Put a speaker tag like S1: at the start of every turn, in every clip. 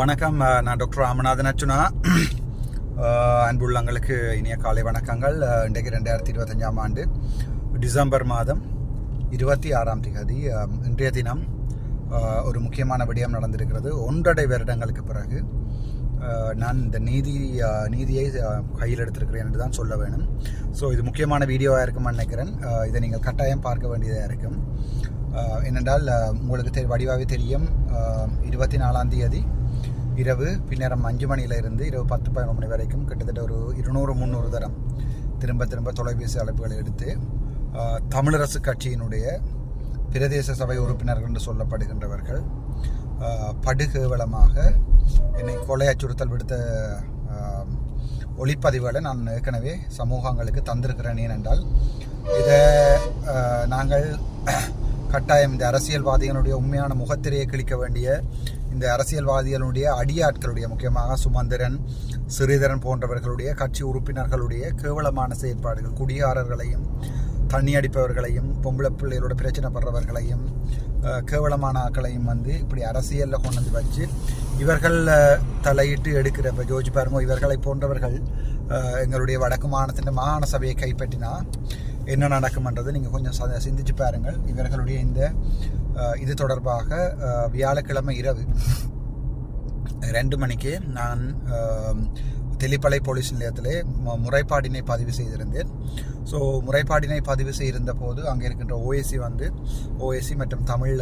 S1: வணக்கம். நான் டாக்டர் ராமநாதன் அச்சுனா அன்புள்ளங்களுக்கு இனிய காலை வணக்கங்கள். இன்றைக்கு ரெண்டாயிரத்தி இருபத்தஞ்சாம் ஆண்டு டிசம்பர் மாதம் இருபத்தி ஆறாம் தேதி இன்றைய தினம் ஒரு முக்கியமான விடயம் நடந்திருக்கிறது. ஒன்றரை வருடங்களுக்கு பிறகு நான் இந்த நீதி நீதியை கையில் எடுத்திருக்கிறேன் என்று தான் சொல்ல வேணும். ஸோ இது முக்கியமான வீடியோவாக இருக்கும்னு நினைக்கிறேன். இதை நீங்கள் கட்டாயம் பார்க்க வேண்டியதாக இருக்கும். ஏனென்றால் உங்களுக்கு தெ வடிவாகவே தெரியும். இருபத்தி நாலாம் தேதி இரவு பின்னரம் அஞ்சு மணியிலிருந்து இரவு பத்து பதினொரு மணி வரைக்கும் கிட்டத்தட்ட ஒரு இருநூறு முந்நூறு தரம் திரும்ப திரும்ப தொலைபேசி அழைப்புகளை எடுத்து தமிழரசு கட்சியினுடைய பிரதேச சபை உறுப்பினர்கள் என்று சொல்லப்படுகின்றவர்கள் படுகேவலமாக என்னை கொலை அச்சுறுத்தல் விடுத்த ஒளிப்பதிவுகளை நான் ஏற்கனவே சமூகங்களுக்கு தந்திருக்கிறேன் ஏனென்றால் இதை நாங்கள் கட்டாயம் இந்த அரசியல்வாதிகளுடைய உண்மையான முகத்திரையை கிழிக்க வேண்டிய இந்த அரசியல்வாதிகளுடைய அடியாட்களுடைய முக்கியமாக சுமந்திரன் சிறிதரன் போன்றவர்களுடைய கட்சி உறுப்பினர்களுடைய கேவலமான செயற்பாடுகள் குடியாரர்களையும் தண்ணி அடிப்பவர்களையும் பொம்பளை பிள்ளைகளோட பிரச்சனை படுறவர்களையும் கேவலமான ஆட்களையும் வந்து இப்படி அரசியலில் கொண்டு வந்து வச்சு இவர்கள் தலையிட்டு எடுக்கிற இப்போ ஜோஜி பாருங்க இவர்களை போன்றவர்கள் எங்களுடைய வடக்கு மாநிலத்தின் மாகாண சபையை கைப்பற்றினா என்ன நடக்கும்ன்றது நீங்கள் கொஞ்சம் ச- சிந்திச்சு பாருங்கள். இவர்களுடைய இந்த இது தொடர்பாக வியாழக்கிழமை இரவு ரெண்டு மணிக்கு நான் தெளிப்பளை போலீஸ் நிலையத்திலே முறைப்பாடினை பதிவு செய்திருந்தேன். ஸோ முறைப்பாடினை பதிவு செய்திருந்த போது அங்கே இருக்கின்ற ஓஎஸ்சி வந்து ஓஎஸ்சி மற்றும் தமிழ்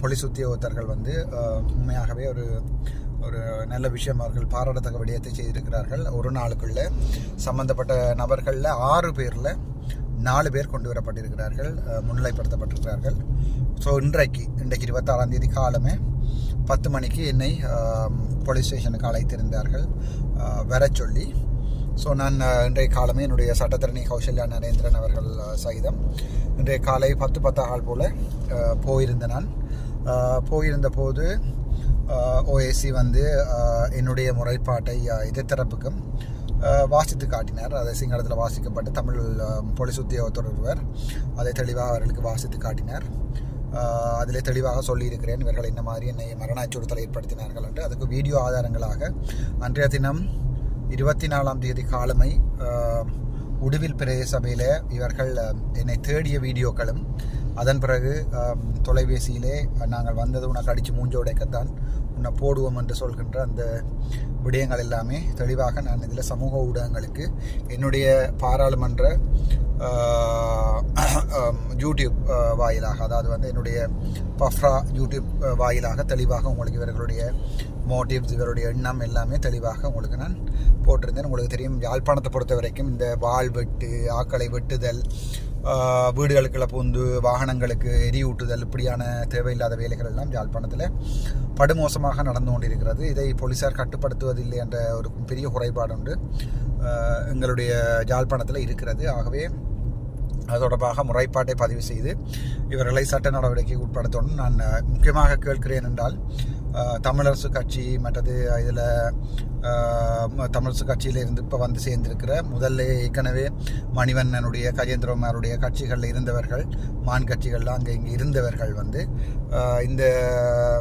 S1: போலீஸ் உத்தியோகத்தர்கள் வந்து உண்மையாகவே ஒரு ஒரு நல்ல விஷயம் அவர்கள் பாராட்டத்தக்க விடயத்தை செய்திருக்கிறார்கள். ஒரு நாளுக்குள்ள சம்பந்தப்பட்ட நபர்களில் ஆறு பேரில் நாலு பேர் கொண்டு வரப்பட்டிருக்கிறார்கள் முன்னிலைப்படுத்தப்பட்டிருக்கிறார்கள். ஸோ இன்றைக்கு இன்றைக்கு இருபத்தாறாம் தேதி காலமே பத்து மணிக்கு என்னை போலீஸ் ஸ்டேஷனுக்கு அழைத்திருந்தார்கள் வர சொல்லி. ஸோ நான் இன்றைய காலமே என்னுடைய சட்டத்தரணி கௌசல்யா நரேந்திரன் அவர்கள் சகிதம் இன்றைய காலை பத்து பத்தாகால் போல் போயிருந்த நான். போயிருந்த போது ஓஏசி வந்து என்னுடைய முறைப்பாட்டை எதிர்த்தரப்புக்கும் வாசித்து காட்டினார். அதை சிங்களத்தில் வாசிக்கப்பட்டு தமிழ் போலீஸ் உத்தியோகத்தொடர்வர் ஒருவர் அதை தெளிவாக அவர்களுக்கு வாசித்து காட்டினார். அதில் தெளிவாக சொல்லியிருக்கிறேன் இவர்கள் என்ன மாதிரி என்னை மரண அச்சுறுத்தலை ஏற்படுத்தினார்கள் என்று. அதுக்கு வீடியோ ஆதாரங்களாக அன்றைய தினம் இருபத்தி நாலாம் தேதி காலமை உடுவில் பிரதேச சபையில் இவர்கள் என்னை தேடிய வீடியோக்களும் அதன் பிறகு தொலைபேசியிலே நாங்கள் வந்தது உனக்கு அடித்து மூஞ்ச உடைக்கத்தான் உன்னை போடுவோம் என்று சொல்கின்ற அந்த விடயங்கள் எல்லாமே தெளிவாக நான் இதில் சமூக ஊடகங்களுக்கு என்னுடைய பாராளுமன்ற யூடியூப் வாயிலாக அதாவது வந்து என்னுடைய பஃப்ரா யூடியூப் வாயிலாக தெளிவாக உங்களுக்கு இவர்களுடைய மோட்டிவ்ஸ் இவருடைய எண்ணம் எல்லாமே தெளிவாக உங்களுக்கு நான் போட்டிருந்தேன். உங்களுக்கு தெரியும் யாழ்ப்பாணத்தை பொறுத்த வரைக்கும் இந்த வாள் வெட்டு ஆக்களை வெட்டுதல் வீடுகளுக்குள்ள பூந்து வாகனங்களுக்கு எரியூட்டுதல் இப்படியான தேவையில்லாத வேலைகள் எல்லாம் யாழ்ப்பாணத்தில் படுமோசமாக நடந்து கொண்டிருக்கிறது. இதை போலீசார் கட்டுப்படுத்துவதில்லை என்ற ஒரு பெரிய குறைபாடு உண்டு. எங்களுடைய யாழ்ப்பாணத்தில் இருக்கிறது. ஆகவே அது தொடர்பாக முறைப்பாட்டை பதிவு செய்து இவர்களை சட்ட நடவடிக்கைக்கு உட்படுத்தணும் நான் முக்கியமாக கேட்கிறேன் என்றால் தமிழரசு கட்சி மற்றது இதில் தமிழரசு கட்சியில் இருந்து இப்போ வந்து சேர்ந்திருக்கிற முதல்ல ஏற்கனவே மணிவண்ணனுடைய கஜேந்திரகுமாருடைய கட்சிகளில் இருந்தவர்கள் மான் கட்சிகள்லாம் அங்கே இங்கே இருந்தவர்கள் வந்து இந்த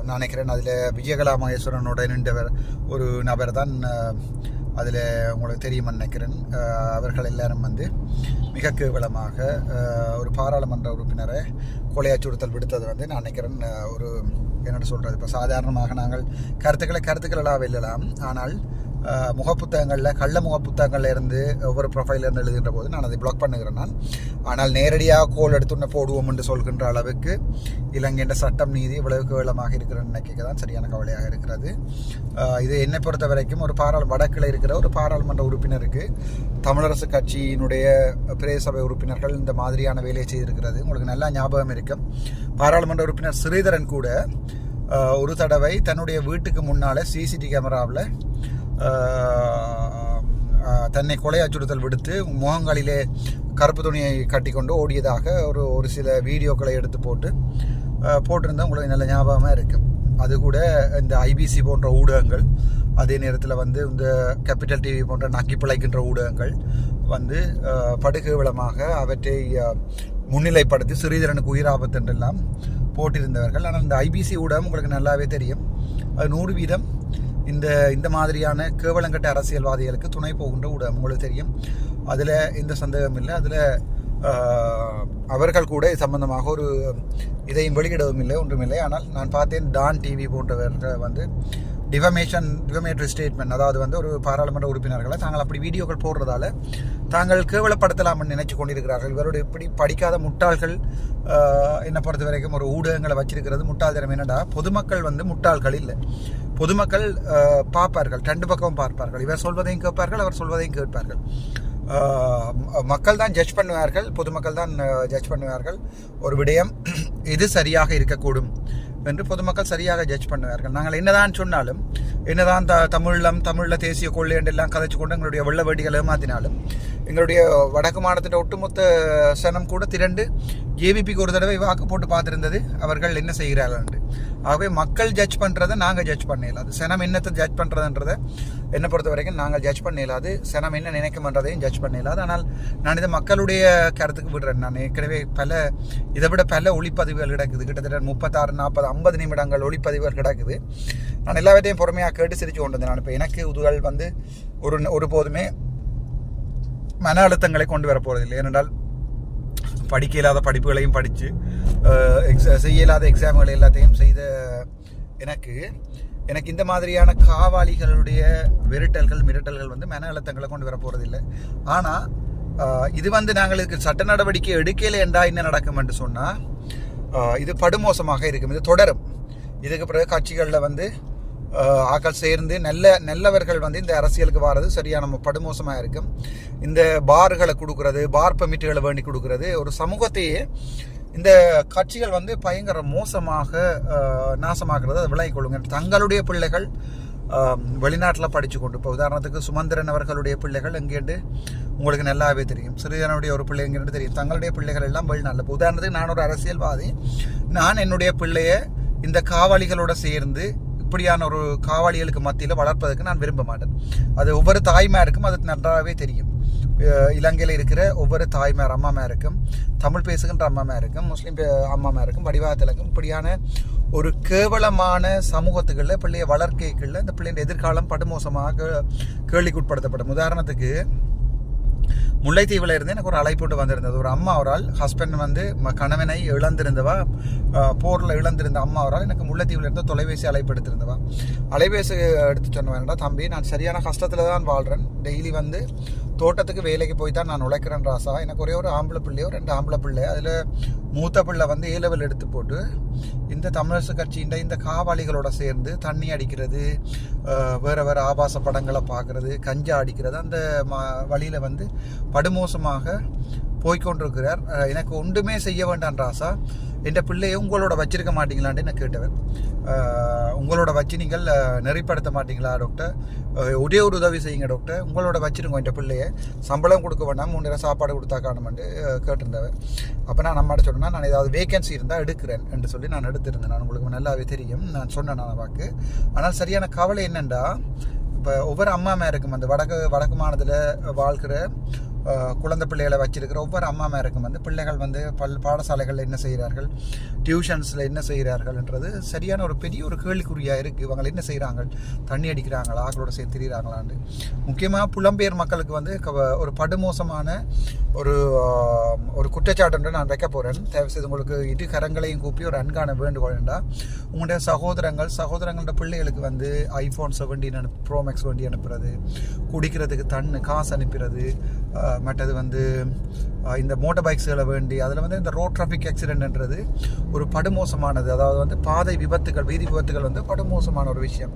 S1: நான் நினைக்கிறேன் அதில் விஜயகலா மகேஸ்வரனோட நின்றவர் ஒரு நபர் தான் அதில் உங்களுக்கு தெரியும்னு நினைக்கிறேன். அவர்கள் எல்லாரும் வந்து மிக கேவலமாக ஒரு பாராளுமன்ற உறுப்பினரை கொலை அச்சுறுத்தல் விடுத்தது வந்து நான் நினைக்கிறேன் ஒரு என்னென்னு சொல்கிறது இப்போ சாதாரணமாக நாங்கள் கருத்துக்களை கருத்துக்களாக வெல்லலாம் ஆனால் முகப்புத்தகங்களில் கள்ள முகப்புத்தகங்களில் இருந்து ஒவ்வொரு ப்ரொஃபைலேருந்து எழுதுகின்ற போது நான் அதை பிளாக் பண்ணுகிறேன் நான். ஆனால் நேரடியாக கோல் எடுத்துன்னு போடுவோம் என்று சொல்கின்ற அளவுக்கு இலங்கையின் சட்டம் நீதி இவ்வளவு கேவலமாக இருக்கிற நினைக்க தான் சரியான கவலையாக இருக்கிறது. இது என்னை பொறுத்த வரைக்கும் ஒரு பாராளு வடக்கில் இருக்கிற ஒரு பாராளுமன்ற உறுப்பினருக்கு தமிழரசு கட்சியினுடைய பிரதேசபை உறுப்பினர்கள் இந்த மாதிரியான வேலையை செய்திருக்கிறது. உங்களுக்கு நல்லா ஞாபகம் இருக்கும். பாராளுமன்ற உறுப்பினர் ஸ்ரீதரன் கூட ஒரு தடவை தன்னுடைய வீட்டுக்கு முன்னால் சிசிடி கேமராவில் தன்னை கொலை அச்சுறுத்தல் விடுத்து முகங்களிலே கருப்பு துணியை கட்டிக்கொண்டு ஓடியதாக ஒரு ஒரு சில வீடியோக்களை எடுத்து போட்டு போட்டிருந்தால் உங்களுக்கு நல்ல ஞாபகமாக இருக்கும் அது கூட இந்த ஐபிசி போன்ற ஊடகங்கள் அதே நேரத்தில் வந்து இந்த கேபிட்டல் டிவி போன்ற நக்கி பிழைக்கின்ற ஊடகங்கள் வந்து அஹ், படுகேவலமாக அவற்றை முன்னிலைப்படுத்தி சிறீதரனுக்கு உயிராபத்து என்றெல்லாம் போட்டிருந்தவர்கள். ஆனால் இந்த ஐபிசி ஊடகம் உங்களுக்கு நல்லாவே தெரியும். அது நூறு வீதம் இந்த இந்த மாதிரியான கேவலங்கட்ட அரசியல்வாதிகளுக்கு துணை போகின்ற ஊடகம் உங்களுக்கு தெரியும். அதில் எந்த சந்தேகம் இல்லை. அதில் அவர்கள் கூட சம்பந்தமாக ஒரு இதையும் வெளியிடவும் இல்லை ஒன்றுமில்லை ஆனால் நான் பார்த்தேன் டான் டிவி போன்றவர்கள் வந்து டிஃபமேஷன் டிஃபமேட்டரி ஸ்டேட்மெண்ட் அதாவது வந்து ஒரு பாராளுமன்ற உறுப்பினர்களை தாங்கள் அப்படி வீடியோக்கள் போடுறதால தாங்கள் கேவலப்படுத்தலாம்னு நினைச்சு கொண்டிருக்கிறார்கள். இவருடைய இப்படி படிக்காத முட்டாள்கள் என்னை பொறுத்த வரைக்கும் ஒரு ஊடகங்களை வச்சிருக்கிறது திறமை என்னடா பொதுமக்கள் வந்து முட்டாள்கள் இல்லை. பொதுமக்கள் பார்ப்பார்கள் ரெண்டு பக்கமும் பார்ப்பார்கள். இவர் சொல்வதையும் கேட்பார்கள் அவர் சொல்வதையும் கேட்பார்கள். மக்கள் தான் ஜட்ஜ் பண்ணுவார்கள் பொதுமக்கள் தான் ஜட்ஜ் பண்ணுவார்கள். ஒரு விடயம் இது சரியாக இருக்கக்கூடும். என்று பொதுமக்கள் சரியாக ஜட்ஜ் பண்ணுவார்கள். நாங்கள் என்னதான் சொன்னாலும் என்னதான் த தமிழம் தமிழில் தேசிய கொள்ளை என்றெல்லாம் கதைச்சு கொண்டு எங்களுடைய வெள்ள வேடிகளை ஏமாத்தினாலும் எங்களுடைய வடக்கு மாநிலத்தின் ஒட்டுமொத்த சனம் கூட திரண்டு ஜேவிபிக்கு ஒரு தடவை வாக்கு போட்டு பார்த்துருந்தது அவர்கள் என்ன செய்கிறார்கள் என்று. ஆகவே மக்கள் ஜட்ஜ் பண்ணுறதை நாங்கள் ஜட்ஜ் பண்ண இயலாது. சனம் என்னத்தை ஜட்ஜ் பண்ணுறதுன்றதை என்னை பொறுத்த வரைக்கும் நாங்கள் ஜட்ஜ் பண்ண இயலாது. சனம் என்ன நினைக்கும்ன்றதையும் ஜட்ஜ் பண்ண இயலாது. ஆனால் நான் இதை மக்களுடைய கருத்துக்கு விடுறேன். நான் ஏற்கனவே பல இதை விட பல ஒளிப்பதிவுகள் கிடக்குது. கிட்டத்தட்ட முப்பத்தாறு நாற்பது ஐம்பது நிமிடங்கள் ஒளிப்பதிவுகள் கிடக்குது. நான் எல்லாவற்றையும் பொறுமையாக கேட்டு சிரிச்சு கொண்டு வந்தேன். நான் இப்போ எனக்கு உதுகள் வந்து ஒரு ஒருபோதுமே மன அழுத்தங்களை கொண்டு வர போகிறதில்லை ஏனென்றால் படிக்க இல்லாத படிப்புகளையும் படித்து எக்ஸா செய்ய இல்லாத எக்ஸாம்கள் எல்லாத்தையும் செய்த எனக்கு எனக்கு இந்த மாதிரியான காவாளிகளுடைய விரட்டல்கள் மிரட்டல்கள் வந்து மன அழுத்தங்களை கொண்டு வர போகிறதில்லை ஆனால் இது வந்து நாங்கள் இதுக்கு சட்ட நடவடிக்கை எடுக்கலை என்றால் என்ன நடக்கும் என்று சொன்னால் இது படுமோசமாக இருக்கும் இது தொடரும். இதுக்கு பிறகு கட்சிகளில் வந்து ஆக்கள் சேர்ந்து நல்ல நல்லவர்கள் வந்து இந்த அரசியலுக்கு வர்றது சரியான படுமோசமாக இருக்கும் இந்த பார்களை கொடுக்கறது பார் பெர்மிட்டுகளை வேண்டி கொடுக்கறது ஒரு சமூகத்தையே இந்த கட்சிகள் வந்து பயங்கர மோசமாக ஆஹ் நாசமாக்குறது அதை விலகிக் கொள்ளுங்க. தங்களுடைய பிள்ளைகள் வெளிநாட்டில் படித்து கொண்டு இப்போ உதாரணத்துக்கு சுமந்திரன் அவர்களுடைய பிள்ளைகள் எங்கேண்டு? உங்களுக்கு நல்லாவே தெரியும். சிறிதனுடைய ஒரு பிள்ளை எங்கேண்டு தெரியும்? தங்களுடைய பிள்ளைகள் எல்லாம் வெளிநாட்டில். இப்போ உதாரணத்துக்கு நான் ஒரு அரசியல்வாதி. நான் என்னுடைய பிள்ளைய இந்த காவலிகளோட சேர்ந்து இப்படியான ஒரு காவாளிகளுக்கு மத்தியில் வளர்ப்பதற்கு நான் விரும்ப மாட்டேன். அது ஒவ்வொரு தாய்மாருக்கும் அது நன்றாகவே தெரியும். இலங்கையில் இருக்கிற ஒவ்வொரு தாய்மார் அம்மாமாருக்கும் தமிழ் பேசுகின்ற அம்மாமாருக்கும் முஸ்லீம் பே- அம்மாமாருக்கும் வடிவாத்திலக்கும் இப்படியான ஒரு கேவலமான சமூகத்துகளில் பிள்ளைய வளர்க்கைகளில் இந்த பிள்ளையின் எதிர்காலம் படுமோசமாக கே- கேள்விக்குட்படுத்தப்படும். உதாரணத்துக்கு முல்லைத்தீவில் இருந்து எனக்கு ஒரு அழைப்பு வந்திருந்தது. ஒரு அம்மா அவரால் ஹஸ்பண்ட் வந்து ம- கணவனை இழந்திருந்தவா? போரில் இழந்திருந்த அம்மா அவரால் எனக்கு முல்லைத்தீவில் இருந்து தொலைபேசி அழைப்பு எடுத்திருந்தவா அலைபேசி எடுத்து சொன்னவேன்டா தம்பி நான் சரியான கஷ்டத்தில் தான் வாழ்கிறேன் டெய்லி வந்து தோட்டத்துக்கு வேலைக்கு போய் தான் நான் உழைக்கிறேன் ராசா. எனக்கு ஒரே ஒரு ஆம்பளை பிள்ளையோ ரெண்டு ஆம்பளை பிள்ளை. அதில் மூத்த பிள்ளை வந்து ஏ லெவல் எடுத்து போட்டு இந்த தமிழரசு கட்சியின் இந்த காவாளிகளோட சேர்ந்து தண்ணி அடிக்கிறது வேறு வேறு ஆபாச படங்களை பார்க்குறது கஞ்சா அடிக்கிறது அந்த ம வழியில் வந்து படுமோசமாக போய்கொண்டிருக்கிறார் எனக்கு ஒன்றுமே செய்ய வேண்டாம் ராசா. என் பிள்ளையை உங்களோட வச்சிருக்க மாட்டீங்களான்னு நான் கேட்டவர் உங்களோட வச்சு நீங்கள் நெறிப்படுத்த மாட்டீங்களா டாக்டர் ஒரே ஒரு உதவி செய்யுங்க டாக்டர் உங்களோட வச்சிருங்க என் பிள்ளையை. சம்பளம் கொடுக்க வேண்டாம் மூணு நேரம் சாப்பாடு கொடுத்தா காணுமென்று கேட்டிருந்தவர் அப்போ நான் நம்மகிட்ட சொன்னேன் நான் ஏதாவது வேகன்சி இருந்தால் எடுக்கிறேன் என்று சொல்லி நான் எடுத்திருந்தேன். நான் உங்களுக்கு நல்லாவே தெரியும். நான் சொன்னேன் நான் வாக்கு. ஆனால் சரியான கவலை என்னென்னா இப்போ ஒவ்வொரு அம்மா மேருக்கும் அந்த வடக்கு வடக்கு மாநிலத்தில் வாழ்கிற குழந்தை பிள்ளைகளை வச்சிருக்கிற ஒவ்வொரு அம்மா மேருக்கும் வந்து பிள்ளைகள் வந்து பல் பாடசாலைகளில் என்ன செய்கிறார்கள்? டியூஷன்ஸில் என்ன செய்கிறார்கள்ன்றது சரியான ஒரு பெரிய ஒரு கேள்விக்குறியாக இருக்குது இவங்க என்ன செய்கிறாங்க தண்ணி அடிக்கிறாங்களா? ஆக்களோட சேர்த்து திரிகிறாங்களான்னு முக்கியமாக புலம்பெயர் மக்களுக்கு வந்து க- ஒரு படுமோசமான ஒரு ஒரு குற்றச்சாட்டுன்ற நான் வைக்க போகிறேன் தயவு செய்து உங்களுக்கு இரு கரங்களையும் கூப்பி ஒரு அன்கான வேண்டுகோள் என்றால் உங்களுடைய சகோதரங்கள் சகோதரங்களோட பிள்ளைகளுக்கு வந்து ஐஃபோன் வண்டி அனுப்பு ப்ரோ மேக்ஸ் வண்டி அனுப்புறது குடிக்கிறதுக்கு தண்ணு காசு அனுப்புறது மற்றது வந்து இந்த மோட்டார் பைக்ஸுகளை வேண்டி அதில் வந்து இந்த ரோட் டிராஃபிக் ஆக்சிடென்ட்ன்றது ஒரு படுமோசமானது. அதாவது வந்து பாதை விபத்துகள் வீதி விபத்துகள் வந்து படுமோசமான ஒரு விஷயம்.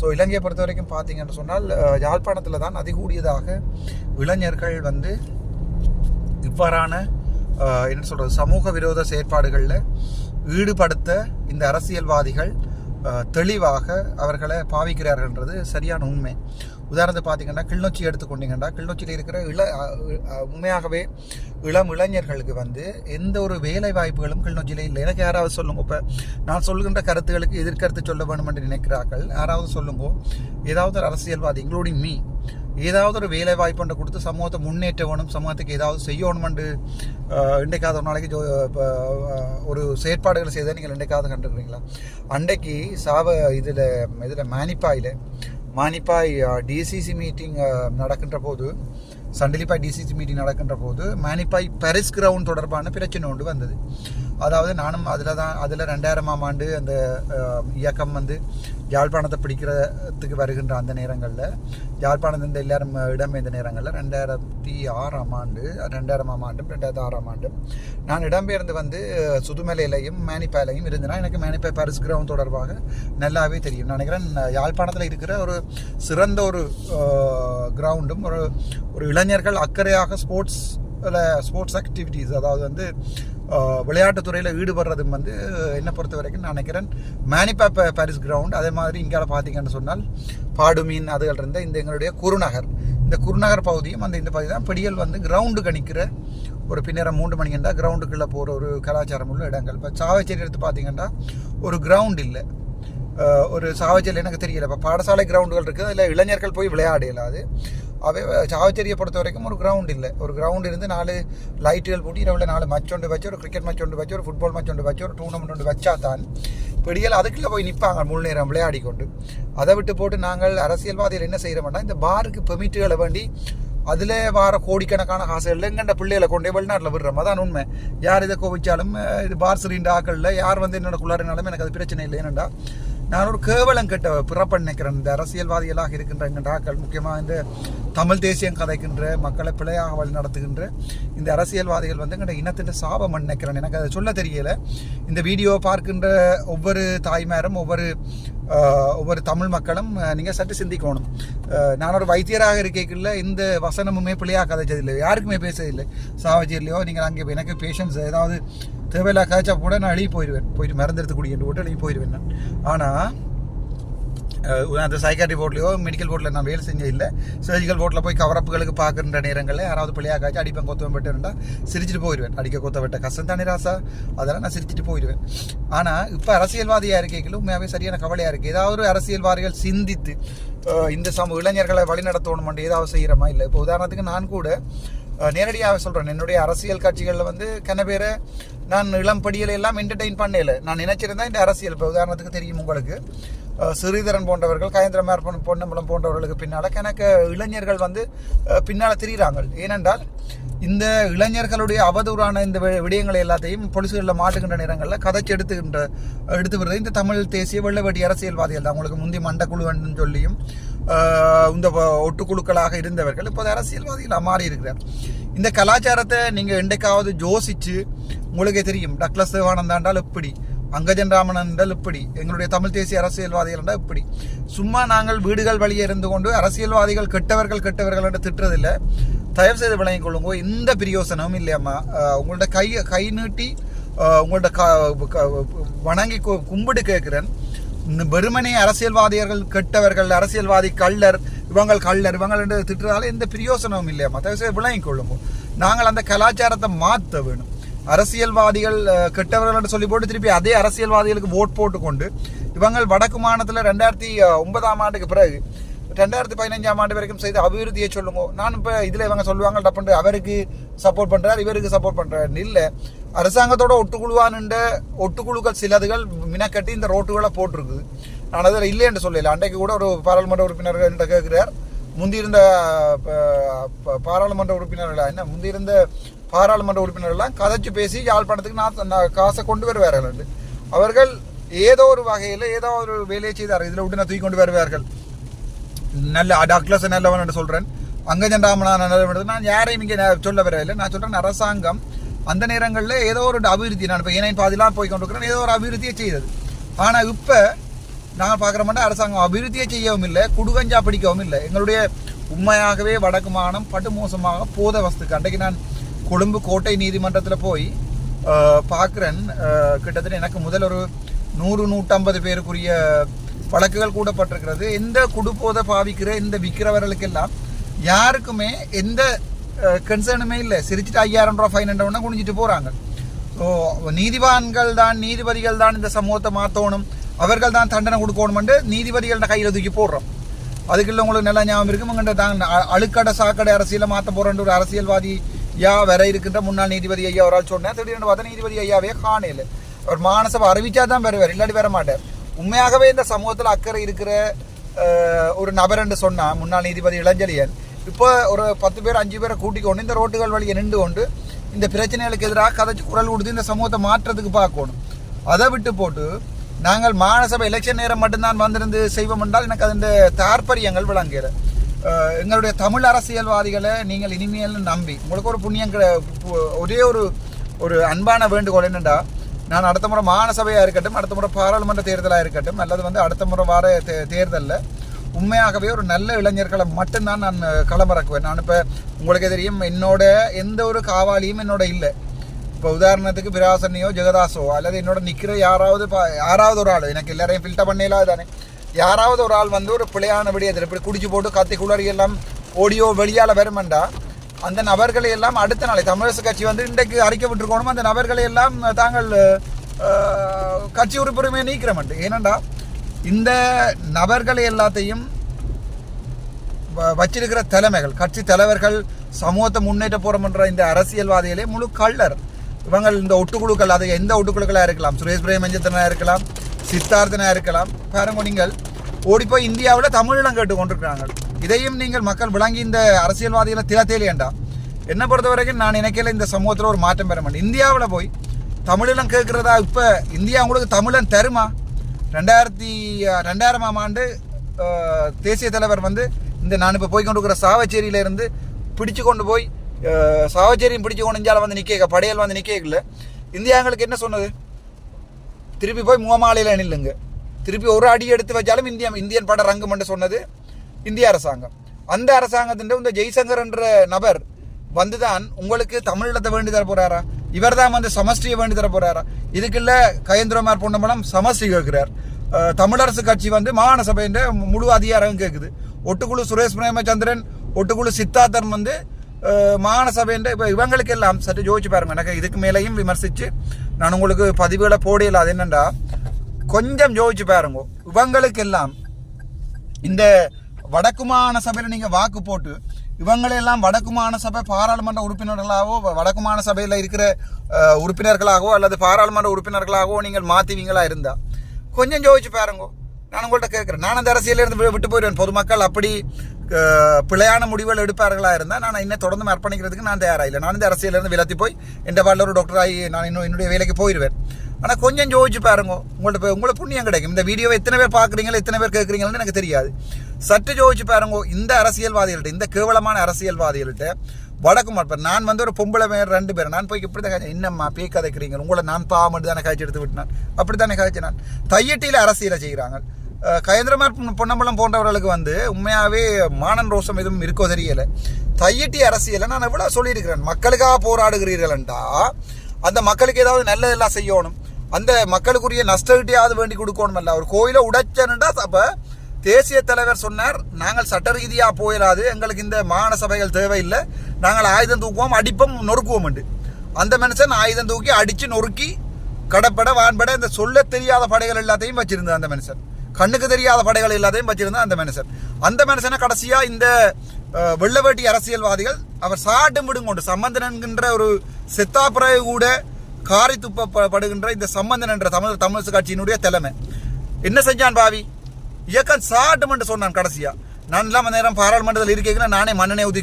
S1: ஸோ இலங்கையை பொறுத்த வரைக்கும் பார்த்தீங்கன்னு சொன்னால் யாழ்ப்பாணத்தில் தான் அதிகூடியதாக இளைஞர்கள் வந்து இவ்வாறான என்ன சொல்கிறது சமூக விரோத செயற்பாடுகளில் ஈடுபடுத்த இந்த அரசியல்வாதிகள் தெளிவாக அவர்களை பாவிக்கிறார்கள்ன்றது சரியான உண்மை. உதாரணத்துக்கு பார்த்தீங்கன்னா கிளிநொச்சி எடுத்துக்கொண்டீங்கன்னா கிளிநொச்சியில் இருக்கிற இள உண்மையாகவே இளம் இளைஞர்களுக்கு வந்து எந்த ஒரு வேலை வாய்ப்புகளும் கிளிநொச்சியில் இல்லை. எனக்கு யாராவது சொல்லுங்க இப்போ. நான் சொல்லுகின்ற கருத்துகளுக்கு எதிர்கருத்து சொல்ல வேண்டும் என்று நினைக்கிறார்கள். யாராவது சொல்லுங்க. ஏதாவது ஒரு அரசியல்வாதி இன்க்ளூடிங் மீ ஏதாவது ஒரு வேலை வாய்ப்புன்ற கொடுத்து சமூகத்தை முன்னேற்ற வேணும் சமூகத்துக்கு ஏதாவது செய்யணுமெண்டு இன்றைக்காவது ஒரு நாளைக்கு ஜோ இப்போ, ஒரு செயற்பாடுகளை செய்த நீங்கள் இன்றைக்காவது கண்டுக்கிறீங்களா அன்றைக்கு சாவ இதில் இதில் மேனிப்பாயில் மானிப்பாய் டிசிசி மீட்டிங் நடக்கின்ற போது சண்டிலிப்பாய் டிசிசி மீட்டிங் நடக்கின்ற போது மானிப்பாய் பெரிஸ் கிரவுண்ட் தொடர்பான பிரச்சனை ஒன்று வந்தது. அதாவது நானும் அதில் தான் அதில் ரெண்டாயிரமாம் ஆண்டு அந்த இயக்கம் வந்து யாழ்ப்பாணத்தை பிடிக்கிறதுக்கு வருகின்ற அந்த நேரங்களில் யாழ்ப்பாணத்திலிருந்து இந்த எல்லாரும் இடம்பெயர்ந்த நேரங்களில் ரெண்டாயிரத்தி ஆறாம் ஆண்டு ரெண்டாயிரமாம் ஆண்டும் ரெண்டாயிரத்தி ஆறாம் ஆண்டும் நான் இடம்பெயர்ந்து வந்து சுதுமலையிலையும் மேனிப்பாலையும் இருந்தேன்னா எனக்கு மேனிப்பாய் பாரிஸ் கிரவுண்ட் தொடர்பாக நல்லாவே தெரியும். நான் நினைக்கிறேன் யாழ்ப்பாணத்தில் இருக்கிற ஒரு சிறந்த ஒரு கிரவுண்டும் ஒரு ஒரு இளைஞர்கள் அக்கறையாக ஸ்போர்ட்ஸ் ஸ்போர்ட்ஸ் ஆக்டிவிட்டீஸ் அதாவது வந்து விளையாட்டுத்துறையில் துறையில் ஈடுபடுறதும் வந்து என்னை பொறுத்த வரைக்கும் நான் நினைக்கிறேன் மேனிப்பா பாரிஸ் கிரவுண்ட் அதே மாதிரி இங்கே பார்த்தீங்கன்னு சொன்னால் பாடுமீன் அதுகள் இருந்த இந்த எங்களுடைய குருநகர் இந்த குருநகர் பகுதியும் அந்த இந்த பகுதி தான். பிடியல் வந்து கிரவுண்டு கணிக்கிற ஒரு பின்னரம் மூன்று மணிக்கண்டா கிரவுண்டுக்குள்ளே போகிற ஒரு கலாச்சாரம் உள்ள இடங்கள். இப்போ சாவச்சேரி எடுத்து பார்த்தீங்கன்னா ஒரு கிரவுண்ட் இல்லை. ஒரு சாவச்சேரியில் எனக்கு தெரியல. இப்போ பாடசாலை கிரவுண்டுகள் இருக்குது அதில் இளைஞர்கள் போய் விளையாட இயலாது அவை சாவச்சேரியை பொறுத்த வரைக்கும் ஒரு கிரவுண்ட் இல்லை. ஒரு கிரவுண்ட் இருந்து நாலு லைட்டுகள் போட்டு இரவில் நாலு மச் ஒன்று வச்சு ஒரு கிரிக்கெட் மச் ஒன்று வச்சு ஒரு ஃபுட்பால் மச் ஒன்று வச்சு ஒரு டூர்னமெண்ட் ஒன்று வச்சா தான் பிடியல் அதுக்குள்ளே போய் நிற்பாங்க முழு நேரம் விளையாடி கொண்டு அதை விட்டு போட்டு நாங்கள் அரசியல்வாதிகள் என்ன செய்கிறோம்னா இந்த பாருக்கு பெர்மிட்டுகளை வேண்டி அதில் வார கோடிக்கணக்கான காசுகள் எங்கண்ட பிள்ளைகளை கொண்டே வெளிநாட்டில் விடுறோம். அதான் உண்மை. யார் இதை கோவிச்சாலும் இது பார் சிலிண்ட ஆக்களில் யார் வந்து என்னோட குள்ளாரினாலும் எனக்கு அது பிரச்சனை இல்லை. என்னண்டா நான் ஒரு கேவலம் கெட்ட பிறப்ப நினைக்கிறேன். இந்த அரசியல்வாதிகளாக இருக்கின்ற எங்கள் முக்கியமாக இந்த தமிழ் தேசியம் கதைக்கின்ற மக்களை பிழையாக வழி நடத்துகின்ற இந்த அரசியல்வாதிகள் வந்து எங்கள் இனத்தின் சாபம் நினைக்கிறேன். எனக்கு அதை சொல்ல தெரியல. இந்த வீடியோவை பார்க்கின்ற ஒவ்வொரு தாய்மாரும் ஒவ்வொரு ஒவ்வொரு தமிழ் மக்களும் நீங்கள் சற்று சிந்திக்கணும். நான் ஒரு வைத்தியராக இருக்கைக்குள்ள இந்த வசனமுமே பிள்ளையாக கதைச்சதில்லை. யாருக்குமே பேசதில்லை சாவச்சேரிலையோ நீங்கள் அங்கே எனக்கு பேஷன்ஸ் ஏதாவது தேவையில்லா காய்ச்சா கூட நான் எழுதி போயிடுவேன் போயிட்டு மருந்து எடுத்து குடிக்கிட்டு போட்டு எழுதி போயிடுவேன் நான். ஆனால் அந்த சைக்காட்ரி போர்ட்லையோ மெடிக்கல் போர்ட்டில் நான் வேலை செஞ்சே இல்லை. சர்ஜிக்கல் போர்ட்டில் போய் கவரப்புகளுக்கு பார்க்குற நேரங்களில் யாராவது பிள்ளையாக காய்ச்சி அடிப்பேன் கொத்தவன் விட்டு சிரிச்சிட்டு போயிடுவேன் அடிக்க கொத்த விட்ட. கஷ்டம் தானே ராசா? அதெல்லாம் நான் சிரிச்சிட்டு போயிடுவேன் ஆனால் இப்போ அரசியல்வாதியாக இருக்கைகளும் உண்மையாகவே சரியான கவலையாக இருக்குது ஏதாவது ஒரு அரசியல்வாதிகள் சிந்தித்து இந்த சமூக இளைஞர்களை வழிநடத்தணும் ஏதாவது செய்கிறமா இல்லை இப்போ உதாரணத்துக்கு நான் கூட நேரடியாக சொல்கிறேன் என்னுடைய அரசியல் கட்சிகளில் வந்து கன பேரை நான் இளம் படிகளை எல்லாம் என்டர்டெயின் பண்ணல. நான் நினைச்சிருந்தேன் இந்த அரசியல் இப்போ உதாரணத்துக்கு தெரியும் உங்களுக்கு. சிறீதரன் போன்றவர்கள் கயந்திரமார் பொன் பொன்னம்பலம் போன்றவர்களுக்கு பின்னால் எனக்கு இளைஞர்கள் வந்து பின்னால் திரிகிறாங்க ஏனென்றால் இந்த இளைஞர்களுடைய அவதூறான இந்த வி- விடயங்களை எல்லாத்தையும் பொலிசுகளில் மாட்டுகின்ற நேரங்களில் கதைச்சு எடுத்துகின்ற எடுத்து வருது. இந்த தமிழ் தேசிய வெள்ளவெடி அரசியல்வாதிகள் தான். உங்களுக்கு முந்தி மண்டக்குழு சொல்லியும் இந்த ஒட்டுக்குழுக்களாக இருந்தவர்கள் இப்போது அரசியல்வாதிகளாக மாறி இருக்கிறார் இந்த கலாச்சாரத்தை நீங்கள் என்றைக்காவது ஜோசிச்சு உங்களுக்கே தெரியும். டக்ளஸ் தேவானந்தாண்டால் எப்படி? அங்கஜன் ராமன் என்றால் இப்படி எங்களுடைய தமிழ் தேசிய அரசியல்வாதிகள் என்றால் இப்படி சும்மா நாங்கள் வீடுகள் வழியே இருந்து கொண்டு அரசியல்வாதிகள் கெட்டவர்கள் கெட்டவர்கள் என்று திட்டுறதில்லை. தயவு செய்து விளங்கிக் கொள்ளுங்க எந்த பிரியோசனமும் இல்லையம்மா அஹ் உங்களோட கை கை நீட்டி அஹ் உங்களோட க- வணங்கி கும்பிட்டு கேட்குறேன். இந்த வெறுமனே அரசியல்வாதிகள் கெட்டவர்கள் அரசியல்வாதி கள்ளர் இவங்கள் கள்ளர் இவங்கள் என்று திட்டுறதால எந்த பிரயோசனமும் இல்லை மற்ற செய்து விளங்கிக் கொள்ளுங்க நாங்கள் அந்த கலாச்சாரத்தை மாற்ற வேணும். அரசியல்வாதிகள் கெட்டவர்கள் என்று சொல்லி போட்டு திருப்பி அதே அரசியல்வாதிகளுக்கு ஓட் போட்டு கொண்டு இவங்கள் வடக்கு மாநிலத்தில் ரெண்டாயிரத்தி ஒன்பதாம் ஆண்டுக்கு பிறகு ரெண்டாயிரத்தி பதினஞ்சாம் ஆண்டு வரைக்கும் செய்த அபிவிருத்தியை சொல்லுங்க. நான் இப்போ இதில் இவங்க சொல்லுவாங்க டப்புண்டு அவருக்கு சப்போர்ட் பண்ணுறார் இவருக்கு சப்போர்ட் பண்ணுறாரு இல்லை. அரசாங்கத்தோட ஒட்டுக்குழுவானுண்ட ஒட்டுக்குழுக்கள் சிலதுகள் மினக்கட்டி இந்த ரோட்டுகளை போட்டிருக்குது. நான் அதில் இல்லைன்னு சொல்லல. அன்றைக்கு கூட ஒரு பாராளுமன்ற உறுப்பினர்கள் என்று கேட்கிறார். முந்தியிருந்த பாராளுமன்ற உறுப்பினர்கள்? என்ன முந்தியிருந்த பாராளுமன்ற உறுப்பினர்கள்லாம் கதைச்சு பேசி யாழ்ப்பாணத்துக்கு நான் நான் காசை கொண்டு வருவார்கள் அவர்கள் ஏதோ ஒரு வகையில் ஏதோ ஒரு வேலையை செய்தார்கள். இதில் விட்டு நான் தூக்கி கொண்டு வருவார்கள். நல்ல டாக்டர்ஸ் நல்லவன் என்று சொல்கிறேன் அங்கஜண்டாமனான நல்லவன் நான் யாரையும் இங்கே சொல்ல வரவில்லை. நான் சொல்கிறேன் அரசாங்கம் அந்த நேரங்களில் ஏதோ ஒரு அபிவிருத்தி நான் இப்போ ஏனையின் பாதிலாம் போய் கொண்டிருக்கிறேன் ஏதோ ஒரு அபிவிருத்தியை செய்தது. ஆனால் இப்போ நாங்கள் பார்க்குற மாட்டோம் அரசாங்கம் அபிவிருத்தியை செய்யவும் இல்லை குடுகஞ்சா பிடிக்கவும் இல்லை. எங்களுடைய உண்மையாகவே வடக்கு மாகாணம் படுமோசமாக போத வஸ்துக்கு. அன்றைக்கு நான் கொழும்பு கோட்டை நீதிமன்றத்தில் போய் பார்க்குறேன். கிட்டத்தட்ட எனக்கு முதல் ஒரு நூறு நூற்றம்பது பேருக்குரிய வழக்குகள் கூடப்பட்டிருக்கிறது. எந்த குடுபோதை பாவிக்கிற இந்த விற்கிறவர்களுக்கெல்லாம் யாருக்குமே எந்த கன்சர்னுமே இல்லை. சிரிச்சிட்டு ஐயாயிரம் ரூபா ஃபைன் குனிஞ்சிட்டு போகிறாங்க ஸோ நீதிவான்கள் தான் நீதிபதிகள் தான் இந்த சமூகத்தை மாற்றணும் அவர்கள் தான் தண்டனை கொடுக்கணும்னு நீதிபதிகள்ட்ட கையில் தூக்கி போடுறோம். அதுக்குள்ள உங்களுக்கு நல்லா ஞாபகம் இருக்கும். உங்கள்கிட்ட தாங்க அழுக்கடை சாக்கடை அரசியலை மாற்ற போறேன்ற ஒரு அரசியல்வாதி யா வர இருக்கின்ற முன்னாள் நீதிபதி ஐயா ஒரு ஆள் சொன்னேன். திடீர்னு பார்த்தா நீதிபதி ஐயாவே காணையில் அவர் மானசபை அறிவிச்சா தான் வருவார் இல்லாட்டி வர மாட்டார். உண்மையாகவே இந்த சமூகத்தில் அக்கறை இருக்கிற ஒரு நபர் என்று சொன்னால் முன்னாள் நீதிபதி இளஞ்சலியன் இப்போ ஒரு பத்து பேர் அஞ்சு பேரை கூட்டிக் கொண்டு இந்த ரோட்டுகள் வழியை நின்று கொண்டு இந்த பிரச்சனைகளுக்கு எதிராக கதைச்சு குரல் கொடுத்து இந்த சமூகத்தை மாற்றத்துக்கு பார்க்கணும். அதை விட்டு போட்டு நாங்கள் மாநசபை எலெக்ஷன் நேரம் மட்டும்தான் வந்திருந்து செய்வோம் என்றால் எனக்கு அதன் தாற்பரியங்கள் விளங்குகிற எங்களுடைய தமிழ் அரசியல்வாதிகளை நீங்கள் இனிமேல் நம்பி உங்களுக்கு ஒரு புண்ணியம் பு- ஒரே ஒரு ஒரு அன்பான வேண்டுகோள் என்னென்னா நான் அடுத்த முறை மாநசபையாக இருக்கட்டும் அடுத்த முறை பாராளுமன்ற தேர்தலாக இருக்கட்டும் அல்லது வந்து அடுத்த முறை வார தே தேர்தலில் உண்மையாகவே ஒரு நல்ல இளைஞர்களை மட்டும்தான் நான் களமிறக்குவேன். நான் இப்போ உங்களுக்கு தெரியும் என்னோட எந்த ஒரு காவாலியும் என்னோட இல்லை. இப்போ உதாரணத்துக்கு பிராசன்னையோ ஜெகதாசோ அல்லது என்னோட நிற்கிற யாராவது பா- யாராவது ஒரு ஆள் எனக்கு எல்லாரையும் ஃபில்டர் பண்ணலாம் தானே யாராவது ஒரு ஆள் வந்து ஒரு பிள்ளையான விடிய இப்படி குடிச்சு போட்டு கத்தி குளறி எல்லாம் ஓடியோ வெளியால் வருமெண்டா அந்த நபர்களை எல்லாம் அடுத்த நாளை தமிழரசு கட்சி வந்து இன்றைக்கு அறிக்கை விட்டுருக்கணும் அந்த நபர்களை எல்லாம் தாங்கள் கட்சி உறுப்புரிமையை நீக்கிறமெண்டு ஏனண்டா இந்த நபர்களை எல்லாத்தையும் வ- வச்சிருக்கிற தலைமைகள் கட்சி தலைவர்கள் சமூகத்தை முன்னேற்ற போகிறோம்ன்ற இந்த அரசியல்வாதிகளே முழு கள்ளர் இவங்கள் இந்த ஒட்டுக்குழுக்கள் அது எந்த ஒட்டுக்குழுக்களாக இருக்கலாம்? சுரேஷ் பிரேமஞ்சத்தனாக இருக்கலாம் சித்தார்த்தனாக இருக்கலாம். பாருங்க நீங்கள் ஓடிப்போய் இந்தியாவில் தமிழீழம் கேட்டு கொண்டிருக்கிறாங்க இதையும் நீங்கள் மக்கள் விளங்கி இந்த அரசியல்வாதிகளை திறத்தேலியண்டா என்னை பொறுத்த வரைக்கும் நான் நினைக்கல இந்த சமூகத்தில் ஒரு மாற்றம் பெற மாட்டேன். இந்தியாவில் போய் தமிழீழம் கேட்குறதா இப்போ இந்தியா உங்களுக்கு தமிழன் தருமா? ரெண்டாயிரத்தி ரெண்டாயிரமாம் ஆண்டு தேசிய தலைவர் வந்து இந்த நான் இப்போ போய் கொண்டு இருக்கிற சாவச்சேரியிலேருந்து பிடிச்சு கொண்டு போய் அஹ், பிடிச்சி பிடிச்சு கொண்டு இந்தியாவில் வந்து நிற்க படையல் வந்து நிற்கல இந்தியாங்களுக்கு என்ன சொன்னது திருப்பி போய் முகமாலையில் நில்லுங்க திருப்பி ஒரு அடி எடுத்து வச்சாலும் இந்தியா இந்தியன் பட ரங்கம் சொன்னது இந்திய அரசாங்கம். அந்த அரசாங்கத்தின் இந்த ஜெய்சங்கர் என்ற நபர் வந்துதான் உங்களுக்கு தமிழீழத்தை வேண்டி தர போறாரா இவர் தான் வந்து சமஸ்டியை வேண்டி தர போறாரா இதுக்குள்ள கயந்திரமார் பொன்னம்பலம் சமஸ்டி கேட்கிறார் தமிழரசு கட்சி வந்து மாகாண சபையின் முழு அதிகாரம் கேட்குது ஒட்டுக்குழு சுரேஷ் பிரேமச்சந்திரன் ஒட்டுக்குழு சித்தார்த்தன் வந்து மாநசபைன்ற இப்போ இவங்களுக்கு எல்லாம் சற்று யோசிச்சு பாருங்க எனக்கு இதுக்கு மேலேயும் விமர்சித்து நான் உங்களுக்கு பதிவுகளை போடையில அது என்னென்னா கொஞ்சம் யோசிச்சு பாருங்க இவங்களுக்கு எல்லாம் இந்த வடக்கு மாநசபையில் நீங்கள் வாக்கு போட்டு இவங்களெல்லாம் வடக்கு மாநசபை பாராளுமன்ற உறுப்பினர்களாகவோ வடக்கு மாநசபையில் சபையில் இருக்கிற உறுப்பினர்களாகவோ அல்லது பாராளுமன்ற உறுப்பினர்களாகவோ நீங்கள் மாற்றுவீங்களா இருந்தால் கொஞ்சம் யோசிச்சு பாருங்க நான் உங்கள்கிட்ட கேட்குறேன் நான் அந்த அரசியலில் இருந்து வி- விட்டு போயிடுவேன் பொதுமக்கள் அப்படி பிழையான முடிவுகள் எடுப்பார்களா இருந்தால் நான் இன்னும் தொடர்ந்து அர்ப்பணிக்கிறதுக்கு நான் தயாராக இல்லை. நான் இந்த அரசியலேருந்து விலத்தி போய் எந்த பாடல ஒரு டாக்டர் ஆகி நான் இன்னும் என்னுடைய வேலைக்கு போயிடுவேன் ஆனால் கொஞ்சம் யோசிச்சு பாருங்க. உங்கள்ட்ட போய் உங்களுக்கு புண்ணியம் கிடைக்கும். இந்த வீடியோவை எத்தனை பேர் பார்க்குறீங்களோ எத்தனை பேர் கேட்குறீங்கன்னு எனக்கு தெரியாது. சற்று யோசிச்சு பாருங்க. இந்த அரசியல்வாதிகள்கிட்ட இந்த கேவலமான அரசியல்வாதிகள்கிட்ட வடக்கு மாட்பேன் நான் வந்து ஒரு பொம்பளை பேர் ரெண்டு பேர் நான் போய் இப்படி தான் என்னம்மா பே கதைக்கிறீங்க? உங்களை நான் பாவம் மட்டும் தானே காய்ச்சி எடுத்து விட்டு நான் அப்படி தானே காய்ச்சேன் நான். தையட்டியில் அரசியலை செய்கிறாங்க கயந்திரமார் பொன்னம்பலம் போன்றவர்களுக்கு வந்து உண்மையாகவே மானன் ரோஷம் எதுவும் இருக்கோ தெரியல. தையட்டி அரசியலை நான் எவ்வளோ சொல்லியிருக்கிறேன். மக்களுக்காக போராடுகிறீர்கள்டா அந்த மக்களுக்கு ஏதாவது நல்லதெல்லாம் செய்யணும். அந்த மக்களுக்குரிய நஷ்டகிட்டையாவது வேண்டி கொடுக்கணும் அல்ல ஒரு கோயிலை உடைச்சனுண்டா அப்போ தேசிய தலைவர் சொன்னார் நாங்கள் சட்ட ரீதியாக போயிடாது எங்களுக்கு இந்த மாகாண சபைகள் தேவையில்லை. நாங்கள் ஆயுதம் தூக்குவோம் அடிப்போம் நொறுக்குவோம் உண்டு அந்த மனுஷன் ஆயுதம் தூக்கி அடித்து நொறுக்கி கடப்பட வான்பட இந்த சொல்ல தெரியாத படைகள் எல்லாத்தையும் வச்சிருந்தது அந்த மனுஷன். கண்ணுக்கு தெரியாத படைகள் எல்லாத்தையும் வச்சிருந்தான் அந்த மனுஷன். அந்த மனுஷனை கடைசியா இந்த வெள்ளவேட்டி அரசியல்வாதிகள் அவர் சாட்டும் விடும் கொண்டு சம்பந்தன் என்கின்ற ஒரு செத்தாப்புறையை கூட காரி துப்பப்படுகின்ற இந்த சம்பந்தன் என்ற தமிழ் தமிழ் கட்சியினுடைய தலைமை. என்ன செஞ்சான் பாவி? இயக்கம் சாட்டும் என்று சொன்னான் கடைசியா. நான் இல்லாமல் நேரம் பாராளுமன்றத்தில் இருக்கீங்கன்னா நானே மண்ணனை ஊதி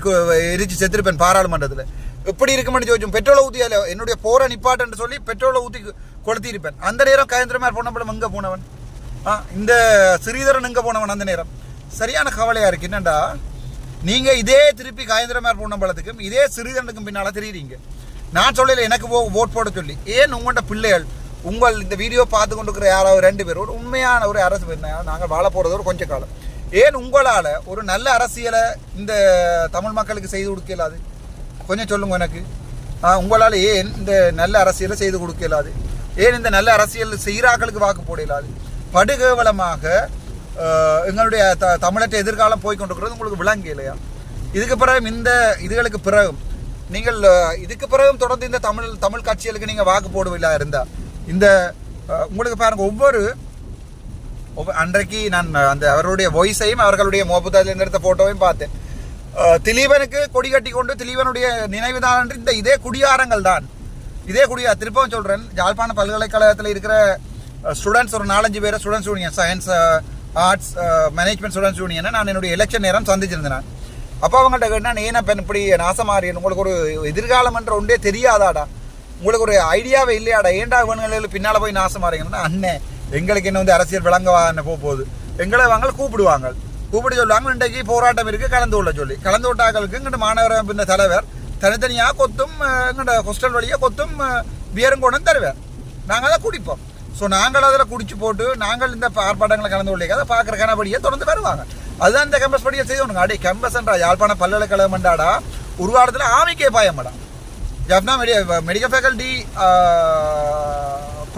S1: எரிச்சு செத்திருப்பேன் பாராளுமன்றத்தில். எப்படி இருக்குமென்னு சோதிச்சோம் பெட்ரோலை ஊற்றி என்னுடைய போரை நிப்பாட்டுன்னு சொல்லி பெட்ரோலை ஊற்றி கொளுத்தியிருப்பேன். அந்த நேரம் கயந்திரமார் பொன்னப்படம் எங்கே போனவன்? இந்த ஸ்ரீதரன் எங்கே போனவன் அந்த நேரம். சரியான கவலையாக இருக்கு. என்னண்டா? நீங்கள் இதே திருப்பி காயந்திரமார் பூனம்பலத்துக்கும் இதே ஸ்ரீதரனுக்கும் பின்னால் தெரியுறீங்க. நான் சொல்லல எனக்கு ஓ ஓட் போட சொல்லி. ஏன் உங்கள்கிட்ட பிள்ளைகள் உங்கள் இந்த வீடியோ பார்த்து கொண்டிருக்கிற யாராவது ரெண்டு பேர் ஒரு உண்மையான ஒரு அரசு என்ன நாங்கள் வாழ போகிறது ஒரு கொஞ்ச காலம். ஏன் உங்களால் ஒரு நல்ல அரசியலை இந்த தமிழ் மக்களுக்கு செய்து கொடுக்க இயலாது கொஞ்சம் சொல்லுங்க எனக்கு. ஆ, உங்களால் ஏன் இந்த நல்ல அரசியலை செய்து கொடுக்க இயலாது ஏன் இந்த நல்ல அரசியல் செய்கிறாக்களுக்கு வாக்கு போட இயலாது படுகேவலமாக எங்களுடைய த தமிழற்ற எதிர்காலம் போய் கொண்டிருக்கிறது. உங்களுக்கு விளங்கி இல்லையா? இதுக்கு பிறகு இந்த இதுகளுக்கு பிறகும் நீங்கள் இதுக்கு பிறகும் தொடர்ந்து இந்த தமிழ் தமிழ் கட்சிகளுக்கு நீங்கள் வாக்கு போடுவீங்களா இருந்தால் இந்த உங்களுக்கு பாருங்க ஒவ்வொரு ஒவ்வொ- அன்றைக்கு நான் அந்த அவருடைய வாய்ஸையும் அவர்களுடைய முகப்புத்தகத்தில் எடுத்த போட்டோவையும் பார்த்தேன். திலீபனுக்கு கொடி கட்டி கொண்டு திலீபனுடைய நினைவுதான் தான் இந்த இதே குடியாரங்கள் தான். இதே குடியா திருப்பவும் சொல்கிறேன் யாழ்ப்பாண பல்கலைக்கழகத்தில் இருக்கிற ஸ்டூடெண்ட்ஸ் ஒரு நாலஞ்சு பேர் students union science arts management students யூனியனை நான் என்னுடைய எலெக்ஷன் நேரம் சந்திச்சிருந்தேன் நான். அப்போ அவங்கள்ட்ட கேட்டேன் ஏன் இப்போ இப்படி நாசமாறியன் உங்களுக்கு ஒரு எதிர்காலம் என்ற ஒன்றே தெரியாதாடா? உங்களுக்கு ஒரு ஐடியாவே இல்லையாடா? ஏன்டா இவனுங்களை பின்னால் போய் நாசமாறீங்கன்னா அண்ணே எங்களுக்கு என்ன வந்து அரசியல் விளங்கவா? என்ன போக போகுது. எங்களை வாங்க கூப்பிடுவாங்க. கூப்பிட்டு சொல்லுவாங்க இன்றைக்கு போராட்டம் இருக்கு கலந்து கொள்ள சொல்லி. கலந்து விட்டாக்களுக்கு இங்கிட்ட மாணவர் பின்ன தலைவர் தனித்தனியாக கொத்தும் அஹ், ஹோஸ்டல் வழியாக கொத்தும் அஹ், பியரும் கொண்டு தருவார். நாங்கள் அதை குடிப்போம். ஸோ நாங்கள் அதில் குடிச்சு போட்டு நாங்கள் இந்த ஆர்ப்பாட்டங்களை கலந்து கொள்ளிக்க அதை பார்க்குற கனபடியை தொடர்ந்து வருவாங்க. அதுதான் இந்த கேம்பஸ் படியை செய்யணும் அடே கேம்பஸ்ன்றா யாழ்ப்பாண பல்கலைக்கழகம்டாடா உருவாடத்தில் ஆமிக்கே பாயமாடா ஜப்னா மெடி மெடிக்கல் ஃபேக்கல்டி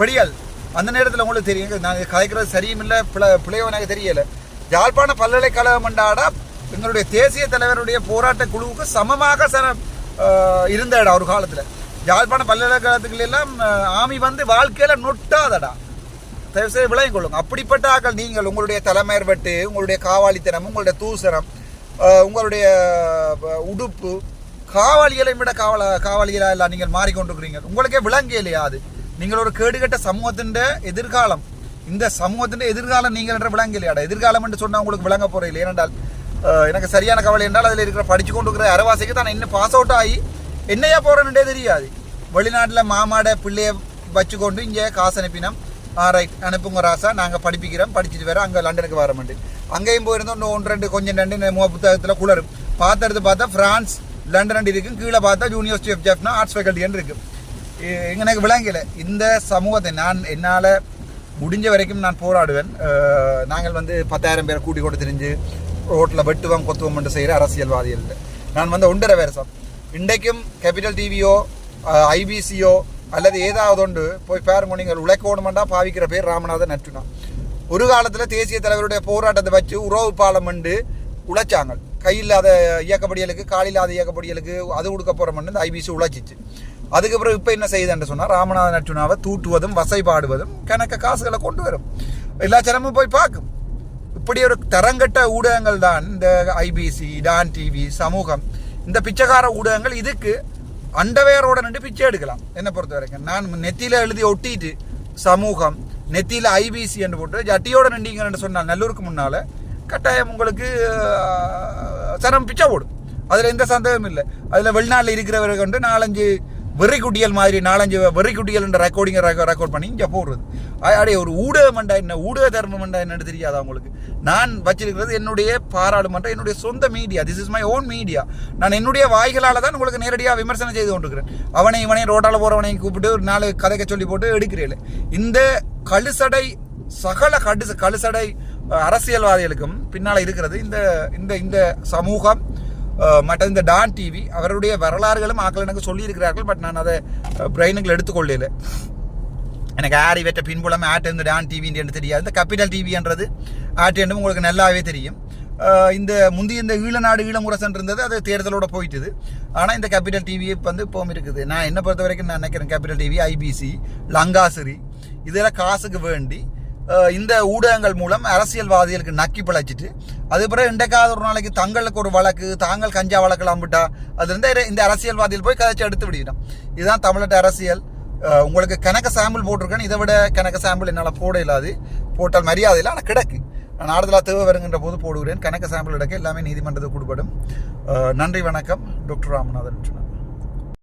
S1: படியல் அந்த நேரத்தில் உங்களுக்கு தெரியும். நாங்கள் கதைக்கிறது சரியும் இல்லை பிழை பிழையோ எனக்கு தெரியல. யாழ்ப்பாண பல்கலைக்கழகம்டாடா எங்களுடைய தேசிய தலைவருடைய போராட்ட குழுவுக்கு சமமாக சன இருந்த இடம் ஒரு காலத்தில். யாழ்ப்பாண பல்கலைக்கழகத்துக்குள்ள எல்லாம் ஆமி வந்து வாழ்க்கையில் நொட்டாதடா. தயவுசெய்து விளையும் கொள்ளுங்க. அப்படிப்பட்ட ஆக்கள் நீங்கள் உங்களுடைய தலைமையர் வெட்டு உங்களுடைய காவாலித்தனம் உங்களுடைய தூசரம் உங்களுடைய உடுப்பு காவலிகளை விட காவல காவாளிகளா இல்லை நீங்கள் மாறிக்கொண்டிருக்கிறீங்க. உங்களுக்கே விளங்கிய இல்லையா அது? நீங்கள் ஒரு கேடுகட்ட சமூகத்தின் எதிர்காலம். இந்த சமூகத்தின் எதிர்காலம் நீங்கள் என்ற விளங்க இல்லையாடா? எதிர்காலம் என்று சொன்னால் உங்களுக்கு விளங்க போகிறீங்க ஏனென்றால் எனக்கு சரியான கவலை என்றால் அதில் இருக்கிற படிச்சு கொண்டு இருக்கிற அரவாசிக்கு தான் இன்னும் பாஸ் அவுட் ஆகி என்னையா போறேன்னுட்டே தெரியாது. வெளிநாட்டில் மாமாட பிள்ளைய வச்சுக்கொண்டு இங்கே காசு அனுப்பினோம். ஆ ரைட் அனுப்புங்க ராசா. நாங்கள் படிப்பிக்கிறோம். படிச்சுட்டு வேறு அங்கே லண்டனுக்கு வர மாட்டேன் அங்கேயும் போயிருந்தோம். இன்னும் ஒன்று ரெண்டு கொஞ்சம் ரெண்டு முக புத்தகத்தில் குளரும் பார்த்துறது பார்த்தா ஃப்ரான்ஸ் லண்டன் இருக்கும். கீழே பார்த்தா யூனிவர்சிட்டி ஆஃப் ஜெஃப்னா ஆர்ட்ஸ் ஃபேக்கல்ட்டின்னு இருக்கும். இ- எனக்கு விளங்கல. இந்த சமூகத்தை நான் என்னால் முடிஞ்ச வரைக்கும் நான் போராடுவேன். நாங்கள் வந்து பத்தாயிரம் பேரை கூட்டி கொண்டு தெரிஞ்சு ரோட்டில் வெட்டுவோம் கொத்துவோம் என்று செய்கிற அரசியல்வாதிகள். நான் வந்து ஒன்றரை வருஷம். இன்றைக்கும் கேபிட்டல் டிவியோ ஐபிசியோ அல்லது ஏதாவது ஒன்று போய் பாருங்க நீங்கள் உழைக்கணுமெண்டா பாவிக்கிற பேர் ராமநாதன் நட்டுனா ஒரு காலத்தில் தேசிய தலைவருடைய போராட்டத்தை வச்சு உறவு பாலம் என்று உழைச்சாங்க. கையில்லாத இயக்கப்படியலுக்கு காலில்லாத இயக்கப்படியலுக்கு அது கொடுக்க போகிறோம்னு இந்த ஐபிசி உழைச்சிச்சு. அதுக்கப்புறம் இப்போ என்ன செய்யுதுன்னு சொன்னால் ராமநாதன் நட்டுனாவை தூட்டுவதும் வசைபாடுவதும் கணக்க காசுகளை கொண்டு வரும். எல்லா சிரமமும் போய் பார்க்கும். இப்படி ஒரு தரங்கட்ட ஊடகங்கள் தான் இந்த ஐபிசி டான் டிவி சமூகம். இந்த பிச்சைக்கார ஊடகங்கள் இதுக்கு அண்டவேரோட நின்று பிச்சை எடுக்கலாம். என்னை பொறுத்த வரைக்கும் நான் நெத்தியில் எழுதி ஒட்டிட்டு சமூகம் நெத்தியில் ஐபிசி என்று போட்டு ஜட்டியோட நின்றீங்கன்னு சொன்னால் நல்லூருக்கு முன்னால் கட்டாயம் உங்களுக்கு அஹ், சரம் பிச்சை போடும். அதில் எந்த சந்தேகமும் இல்லை. அதில் வெளிநாட்டில் இருக்கிறவர்கள் கொண்டு நாலஞ்சு வெறி குட்டியல் மாதிரி நாலஞ்சு வெறி குட்டியல் என்ற ரெக்கார்டிங்கை ரெக்கார்ட் பண்ணி இங்கே போடுறது. அடைய ஒரு ஊடகமண்டா என்ன ஊடக தர்மமண்டா என்னன்னு தெரியாதா உங்களுக்கு? நான் வச்சிருக்கிறது என்னுடைய பாராளுமன்றம் என்னுடைய சொந்த media this is my own media நான் என்னுடைய வாய்களால் தான் உங்களுக்கு நேரடியாக விமர்சனம் செய்து கொண்டிருக்கிறேன். அவனை இவனை ரோட்டால் போகிறவனையும் கூப்பிட்டு ஒரு நாலு கதைக்க சொல்லி போட்டு எடுக்கிறேன். இந்த கழுசடை சகல கடு கழுசடை அரசியல்வாதிகளுக்கும் பின்னால் இருக்கிறது இந்த இந்த இந்த சமூகம். மற்ற இந்த டான் டிவி அவருடைய வரலாறுகளும் ஆக்கள் எனக்கு சொல்லியிருக்கிறார்கள் பட் நான் அதை பிரெயினுக்கு எடுத்துக்கொள்ளல. எனக்கு ஆரி வெற்ற பின்புலம் ஆட் இந்த டான் டிவின்னு தெரியாது. இந்த கப்பிட்டல் டிவின்றது ஆட் என்றும் உங்களுக்கு நல்லாவே தெரியும். இந்த முந்தைய இந்த ஈழநாடு ஈழமுரசன் இருந்தது அது தேர்தலோட போயிட்டுது. ஆனால் இந்த கேபிட்டல் டிவி இப்போ வந்து இப்போவும் இருக்குது. நான் என்ன பொறுத்த வரைக்கும் நான் நினைக்கிறேன் கேபிட்டல் டிவி ஐபிசி லங்காசிரி இதெல்லாம் காசுக்கு வேண்டி இந்த ஊடகங்கள் மூலம் அரசியல்வாதிகளுக்கு நக்கி பிழைச்சிட்டு அதுக்கப்புறம் இன்றைக்காவது ஒரு நாளைக்கு தங்களுக்கு ஒரு வழக்கு தாங்கள் கஞ்சா வழக்கெல்லாம் விட்டா அதுலேருந்து இந்த அரசியல்வாதிகள் போய் கதைச்சு எடுத்து விடுகிறோம் இதுதான் தமிழ்நாட்டு அரசியல். உங்களுக்கு கணக்க சாம்பிள் போட்டிருக்கேன். இதை விட கணக்க சாம்பிள் என்னால் போட இல்லாது போட்டால் மரியாதை இல்லை ஆனால் கிடக்கு. நான் ஆறுதலாக தேவை வருகின்ற போது போடுகிறேன். கணக்க சாம்பிள் எடுக்க எல்லாமே நீதிமன்றத்துக்கு கொடுப்படும் நன்றி வணக்கம். டாக்டர் ராமநாதன்.